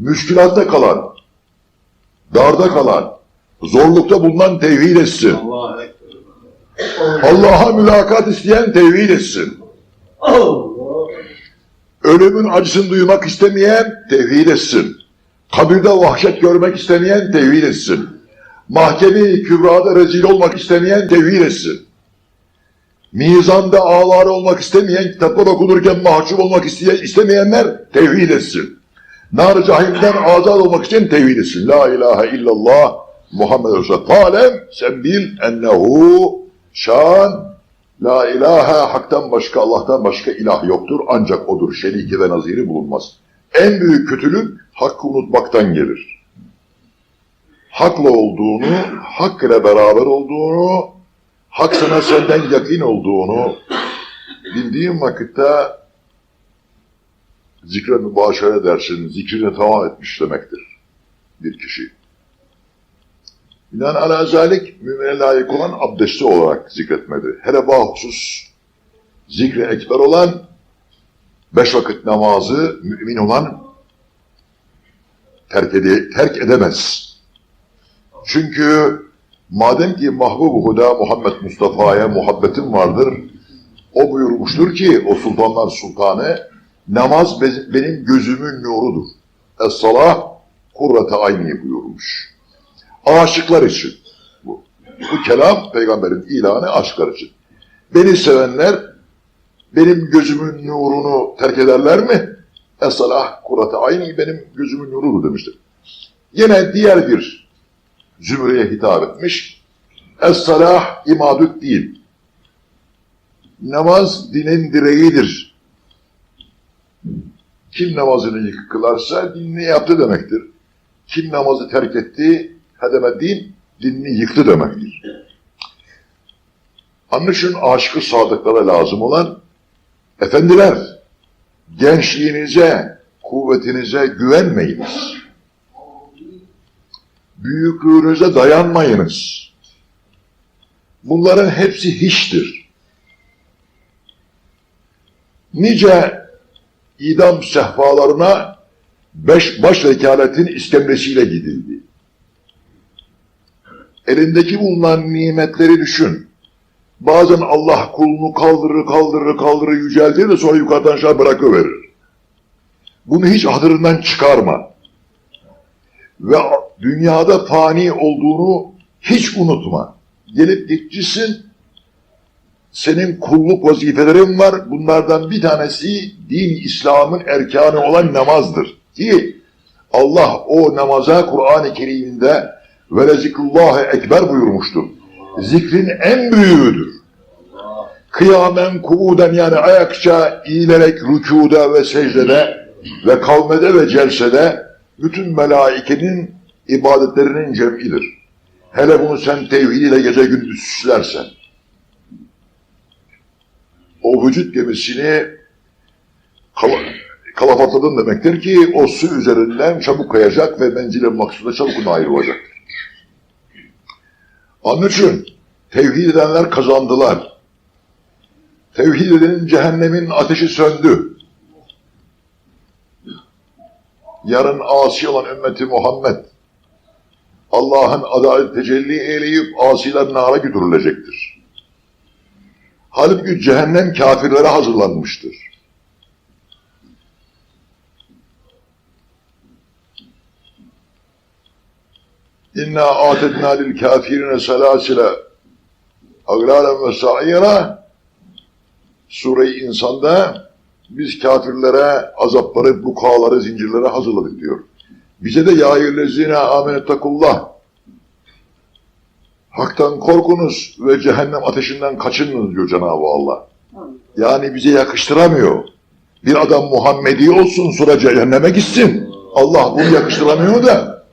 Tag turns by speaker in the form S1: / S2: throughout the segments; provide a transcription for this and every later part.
S1: müşkilatta kalan, darda kalan, zorlukta bulunan tevhid etsin. Allah'a mülakat isteyen tevhid etsin. Ölümün acısını duymak istemeyen tevhid etsin. Kabirde vahşet görmek istemeyen tevhid etsin. Mahkeme-i kübrada rezil olmak istemeyen tevhid etsin. Mizanda ağlar olmak istemeyen, kitaplar okunurken mahcup olmak istemeyenler tevhid etsin. Nar-ı cahimden azad olmak isteyen tevhid. La ilahe illallah Muhammed Resulullah. Falem sen bil ennehu şan La ilahe haktan başka Allah'tan başka ilah yoktur ancak odur. Şeriki ve naziri bulunmaz. En büyük kötülük hakkı unutmaktan gelir. Hakla olduğunu, hak ile beraber olduğunu, hak sana senden yakın olduğunu bildiğin vakitte zikre mübaşere edersin, zikrini tamam etmiş demektir bir kişi. Binaen ala zalik mümine layık olan abdesti olarak zikretmedi. Hele bahusus zikri ekber olan beş vakit namazı mümin olan terk, ede, terk edemez. Çünkü madem ki mahbub huda Muhammed Mustafa'ya muhabbetim vardır, o buyurmuştur ki o sultanlar sultanı namaz be- benim gözümün nurudur. Es-salah kurrate ayni buyurmuş. Aşıklar için bu. Bu kelam peygamberin ilanı aşıklar için. Beni sevenler benim gözümün nurunu terk ederler mi? Es-salah kurrate ayni benim gözümün nurudur demiştir. Yine diğer bir zümreye hitap etmiş. Es-salah imadut değil. Namaz dinin direğidir. Kim namazını kılarsa dinini yaptı demektir. Kim namazı terk etti, hedeme din, dinini yıktı demektir. İçin aşkı sadıklara lazım olan, efendiler, gençliğinize, kuvvetinize güvenmeyiniz. Büyüklüğünüze dayanmayınız. Bunların hepsi hiçtir. Nice idam sehpalarına beş baş vekaletin iskemlesiyle gidildi. Elindeki bulunan nimetleri düşün. Bazen Allah kulunu kaldırır, kaldırır, kaldırır, yüceltir de sonra yukarıdan aşağı bırakıverir. Bunu hiç hatırından çıkarma. Ve dünyada fani olduğunu hiç unutma. Gelip gitcisin, senin kulluk vazifelerin var. Bunlardan bir tanesi din İslam'ın erkanı olan namazdır. Ki Allah o namaza Kur'an-ı Kerim'inde ve ekber buyurmuştur. Zikrin en büyüğüdür. Kıyamen kuvuden yani ayakça eğilerek rükuda ve secdede ve kavmede ve celsede bütün melaikenin ibadetlerinin cem'idir. Hele bunu sen tevhid ile gece gündüz süslersen o vücut gemisini kal kalafatladın demektir ki o su üzerinden çabuk kayacak ve menzile maksuda çabuk ayrılacaktır. Onun için tevhid edenler kazandılar. Tevhid edenin cehennemin ateşi söndü. Yarın asi olan ümmeti Muhammed Allah'ın adalet tecelli eyleyip asiler nara götürülecektir. Halbuki cehennem kafirlere hazırlanmıştır. İnna atedna lil kafirine selasile aglalen ve sa'ira Sure-i İnsan'da biz kafirlere azapları, bukaları, zincirlere hazırladık diyor. Bize de ya eyyühellezine amenettakullah Hak'tan korkunuz ve cehennem ateşinden kaçınınız diyor Cenab-ı Allah. Yani bize yakıştıramıyor. Bir adam Muhammedi olsun sonra cehenneme gitsin. Allah bunu yakıştıramıyor da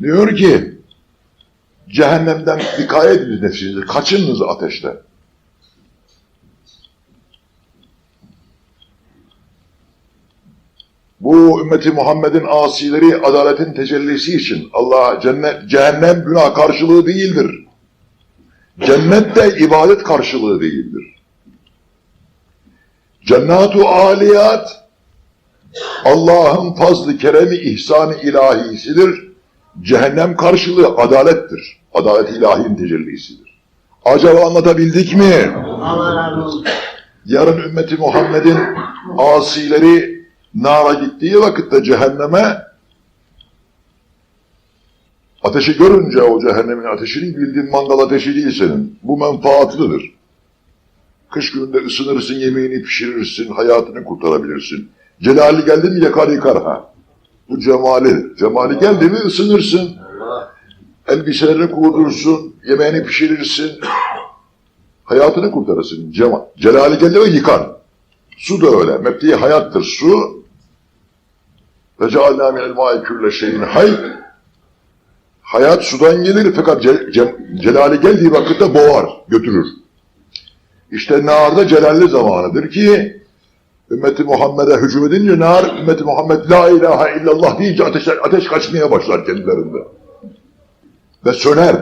S1: diyor ki cehennemden dikkat ediniz nefsinizi, kaçınınız ateşte. Bu ümmeti Muhammed'in asileri adaletin tecellisi için Allah cennet, cehennem günah karşılığı değildir. Cennet de ibadet karşılığı değildir. Cennatu aliyat Allah'ın fazlı, keremi, ihsanı ilahisidir. Cehennem karşılığı adalettir. Adalet ilahinin tecellisidir. Acaba anlatabildik mi? Yarın ümmeti Muhammed'in asileri nara gittiği vakitte cehenneme ateşi görünce o cehennemin ateşini bildiğin mangal ateşi değil senin. Bu menfaatlidir. Kış gününde ısınırsın, yemeğini pişirirsin, hayatını kurtarabilirsin. Celali geldi mi yakar yıkar ha. Bu cemali. Cemali geldi mi ısınırsın. Elbiselerini kurdursun, yemeğini pişirirsin, hayatını kurtarırsın. Cema, Celali geldi mi yıkar. Su da öyle. Mebdi hayattır su. Ve cealna minel ma'i külle şeyin hay. Hayat sudan gelir fakat ce, ce- celali geldiği vakitte boğar, götürür. İşte narda celalli zamanıdır ki ümmeti Muhammed'e hücum edince nar, ümmeti Muhammed la ilahe illallah deyince ateş, ateş kaçmaya başlar kendilerinde. Ve söner.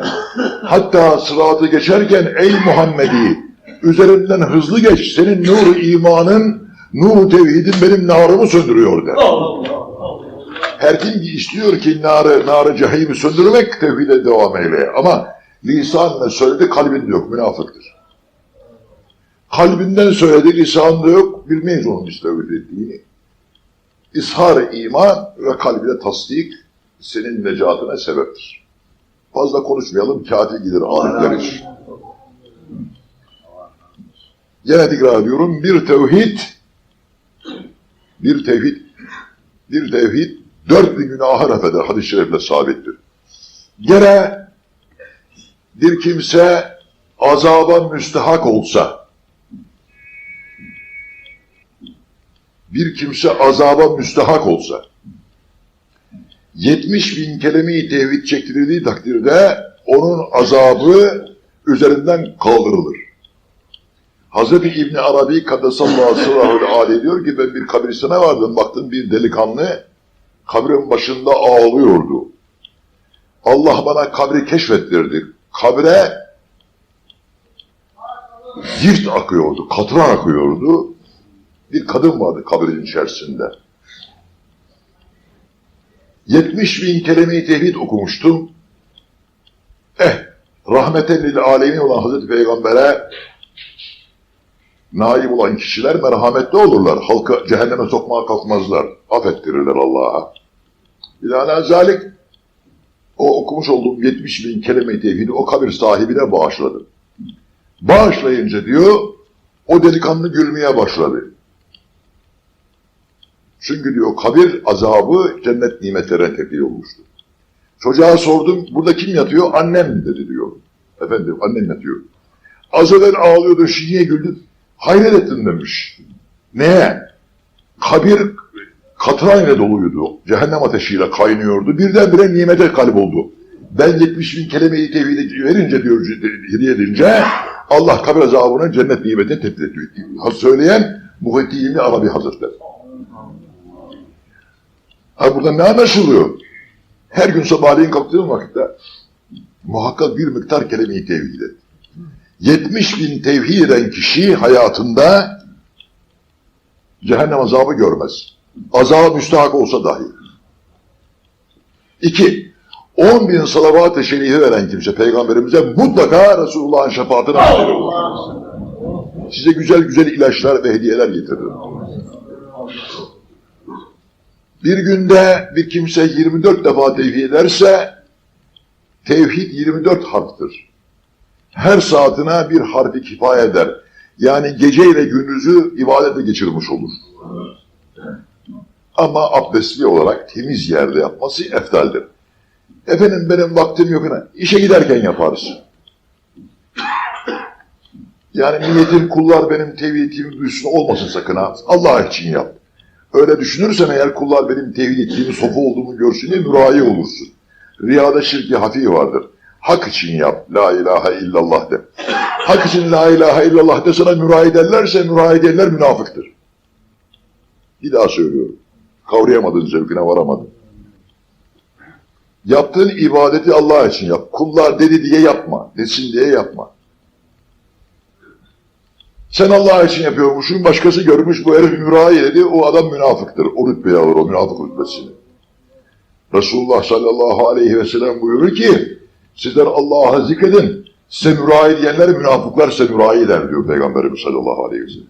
S1: Hatta sıratı geçerken ey Muhammedi üzerinden hızlı geç senin nuru imanın, nuru tevhidin benim narımı söndürüyor der. Her kim ki istiyor ki narı, narı cehimi söndürmek tevhide devam eyle. Ama lisanla söyledi kalbinde yok, münafıktır. Kalbinden söyledi, lisanında yok, bilmeyiz onun istevhid ettiğini. İshar iman ve kalbine tasdik senin necatına sebeptir. Fazla konuşmayalım, kâti gider alimler için. Yine tekrar ediyorum, bir tevhid, bir tevhid, bir tevhid dört bin günahı affeder. Hadis-i şerifle sabittir. Gene bir kimse azaba müstehak olsa, bir kimse azaba müstehak olsa, 70 bin kelime-i tevhid çektirildiği takdirde onun azabı üzerinden kaldırılır. Hazreti İbni Arabi Kaddesallahu sırrahı aleyhi diyor ki ben bir kabristana vardım baktım bir delikanlı kabrin başında ağlıyordu. Allah bana kabri keşfettirdi. Kabre zift akıyordu, katran akıyordu. Bir kadın vardı kabrin içerisinde. 70 bin kelime-i tevhid okumuştum. Eh, rahmeten lil alemin olan Hazreti Peygamber'e naib olan kişiler merhametli olurlar. Halkı cehenneme sokmaya kalkmazlar. Affettirirler Allah'a. Binaenaleyh o okumuş olduğum 70 bin kelime-i tevhidi o kabir sahibine bağışladım. Bağışlayınca diyor, o delikanlı gülmeye başladı. Çünkü diyor kabir azabı cennet nimetlerine tebdil olmuştur. Çocuğa sordum, burada kim yatıyor? Annem dedi diyor. Efendim, annem yatıyor. Az evvel ağlıyordu, şimdi niye güldün? Hayret ettim demiş. Neye? Kabir katran doluydu. Cehennem ateşiyle kaynıyordu. Birdenbire nimete kalp oldu. Ben 70 bin kelime-i tevhid verince diyor, hediye edince Allah kabir azabını cennet nimetine tebdil ediyor. Söyleyen Muhittin Arabi Hazretleri. Ha burada ne anlaşılıyor? Her gün sabahleyin kalktığım vakitte muhakkak bir miktar kelime-i tevhid et. 70 bin tevhid eden kişi hayatında cehennem azabı görmez. Azaba müstahak olsa dahi. İki, 10 bin salavat-ı şerifi veren kimse peygamberimize mutlaka Resulullah'ın şefaatine nail olur. Size güzel güzel ilaçlar ve hediyeler getiririm. Bir günde bir kimse 24 defa tevhid ederse tevhid 24 harftır. Her saatine bir harfi kifaye eder. Yani gece ile gündüzü ibadete geçirmiş olur. Ama abdestli olarak temiz yerde yapması eftaldir. Efendim benim vaktim yok. İşe giderken yaparız. Yani niyetin kullar benim tevhidimi duysun olmasın sakın ha. Allah için yap. Öyle düşünürsen eğer kullar benim tevhid ettiğimi sofu olduğumu görsün diye mürai olursun. Riyada şirki hafi vardır. Hak için yap. La ilahe illallah de. Hak için la ilahe illallah de sana mürai derlerse mürai derler münafıktır. Bir daha söylüyorum. Kavrayamadın zevkine varamadın. Yaptığın ibadeti Allah için yap. Kullar dedi diye yapma. Desin diye yapma. Sen Allah için yapıyormuşsun, başkası görmüş bu herif mürahi dedi, o adam münafıktır. O rütbeye alır, o münafık rütbesini. Resulullah sallallahu aleyhi ve sellem buyurur ki, sizler Allah'ı zikredin, size mürahi diyenler münafıklar size mürahi eder diyor Peygamberimiz sallallahu aleyhi ve sellem.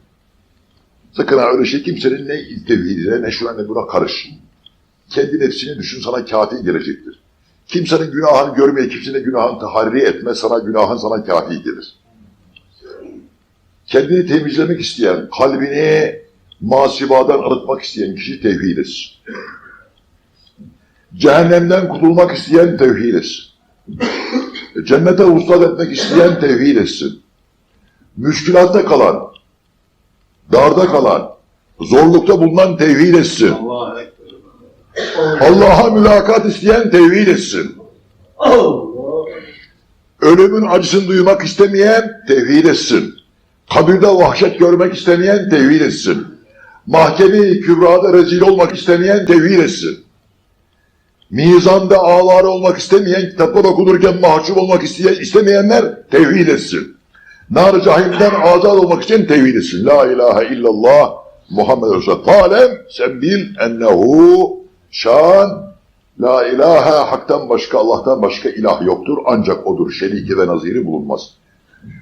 S1: Sakın ha öyle şey kimsenin ne tevhidine ne şuna ne buna karış. Kendi nefsini düşün sana kafi gelecektir. Kimsenin günahını görmeye, kimsenin günahını taharri etme, sana günahın sana kafi gelir. Kendini temizlemek isteyen, kalbini masibadan arıtmak isteyen kişi tevhidiz. Cehennemden kurtulmak isteyen tevhidiz. Cennete uslat etmek isteyen tevhid etsin. Müşkilatta kalan, darda kalan, zorlukta bulunan tevhid etsin. Allah'a mülakat isteyen tevhid etsin. Ölümün acısını duymak istemeyen tevhid etsin. Kabirde vahşet görmek istemeyen tevhid etsin. Mahkeme-i kübrada rezil olmak istemeyen tevhid etsin. Mizanda ağlar olmak istemeyen, kitaplar okunurken mahcup olmak isteyen, istemeyenler tevhid etsin. Nar-ı cahimden azad olmak için tevhid etsin. La ilahe illallah Muhammed Resulullah. Falem sen bil ennehu şan La ilahe haktan başka Allah'tan başka ilah yoktur ancak odur. Şeriki ve naziri bulunmaz.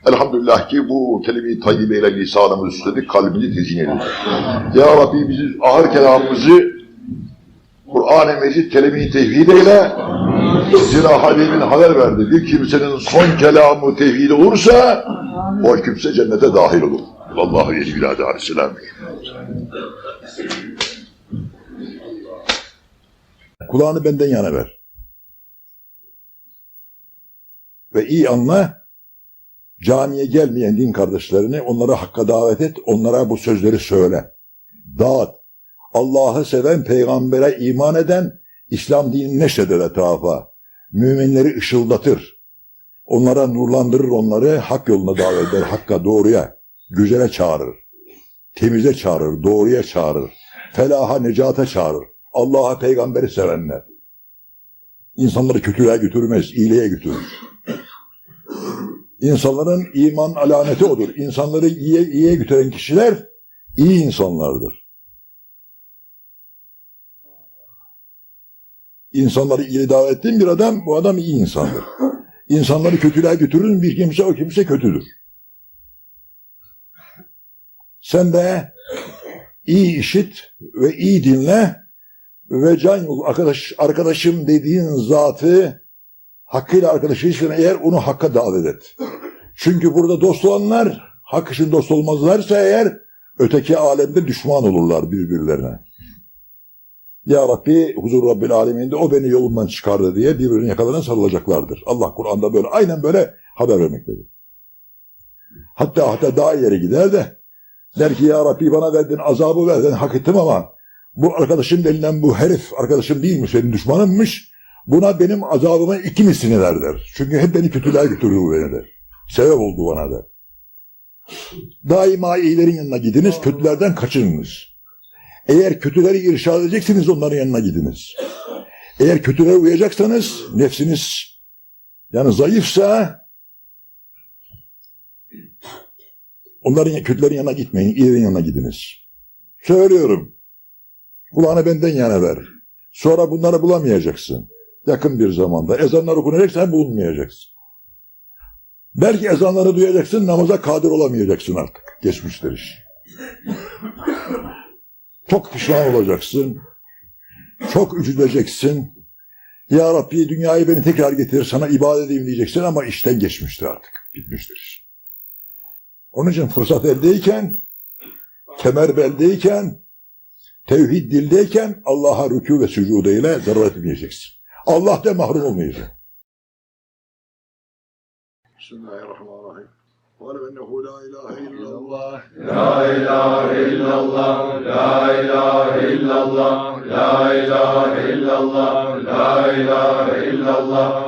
S1: Elhamdülillah ki bu kelime-i tayyibe ile lisanımızı üstledik, kalbimizi tezyin edildi. Ya Rabbi bizi ahır kelamımızı Kur'an-ı Mecid kelime-i tevhid eyle. Zira Habibin haber verdi. Bir kimsenin son kelamı tevhid olursa o kimse cennete dahil olur. Vallahi yedi bilade aleyhisselam. Kulağını benden yana ver. Ve iyi anla, camiye gelmeyen din kardeşlerini onlara hakka davet et, onlara bu sözleri söyle. Dağıt. Allah'ı seven, peygambere iman eden, İslam dinini neşreder etrafa. Müminleri ışıldatır. Onlara nurlandırır onları, hak yoluna davet eder, hakka, doğruya, güzele çağırır. Temize çağırır, doğruya çağırır. Felaha, necata çağırır. Allah'a, peygamberi sevenler. İnsanları kötülüğe götürmez, iyiliğe götürür. İnsanların iman alameti odur. İnsanları iyiye, iyiye götüren kişiler iyi insanlardır. İnsanları iyi davet ettiğin bir adam, bu adam iyi insandır. İnsanları kötülüğe götürür bir kimse, o kimse kötüdür. Sen de iyi işit ve iyi dinle ve can yol arkadaş, arkadaşım dediğin zatı hakkıyla arkadaşıysan eğer onu hakka davet et. Çünkü burada dost olanlar hak için dost olmazlarsa eğer öteki alemde düşman olurlar birbirlerine. Ya Rabbi huzur Rabbil aleminde o beni yolumdan çıkardı diye birbirine yakalarına sarılacaklardır. Allah Kur'an'da böyle aynen böyle haber vermektedir. Hatta hatta daha ileri gider de der ki ya Rabbi bana verdin azabı verdin hak ettim ama bu arkadaşım denilen bu herif arkadaşım değilmiş senin düşmanınmış. Buna benim azabıma iki mislini ver der. Çünkü hep beni kötülüğe götürür beni der. Sebep oldu bana der. Daima iyilerin yanına gidiniz, kötülerden kaçınınız. Eğer kötüleri irşad edeceksiniz onların yanına gidiniz. Eğer kötülere uyacaksanız nefsiniz yani zayıfsa onların kötülerin yanına gitmeyin, iyilerin yanına gidiniz. Söylüyorum. Kulağını benden yana ver. Sonra bunları bulamayacaksın. Yakın bir zamanda. Ezanlar okunacak sen bulunmayacaksın. Belki ezanları duyacaksın, namaza kadir olamayacaksın artık. Geçmiştir iş. Çok pişman olacaksın. Çok üzüleceksin. Ya Rabbi dünyayı beni tekrar getir, sana ibadet edeyim diyeceksin ama işten geçmiştir artık. Bitmiştir iş. Onun için fırsat eldeyken, kemer beldeyken, tevhid dildeyken Allah'a rükû ve sücudu ile zarar etmeyeceksin. Allah'ta mahrum olmayacaksın. Bismillahirrahmanirrahim. وأعلم أنه لا إله إلا الله
S2: لا إله إلا الله لا إله إلا الله لا إله إلا الله لا إله إلا الله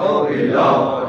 S2: اللہ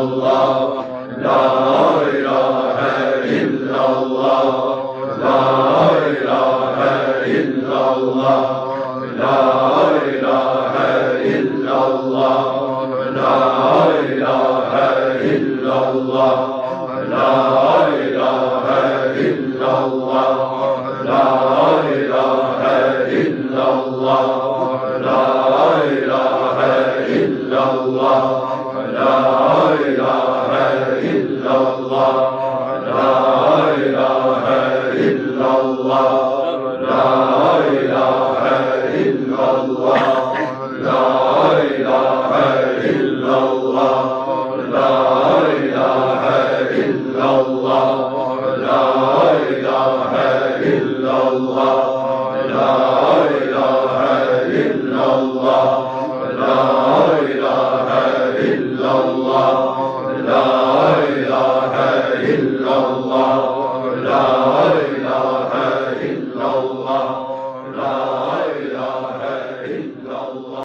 S2: Love, love. love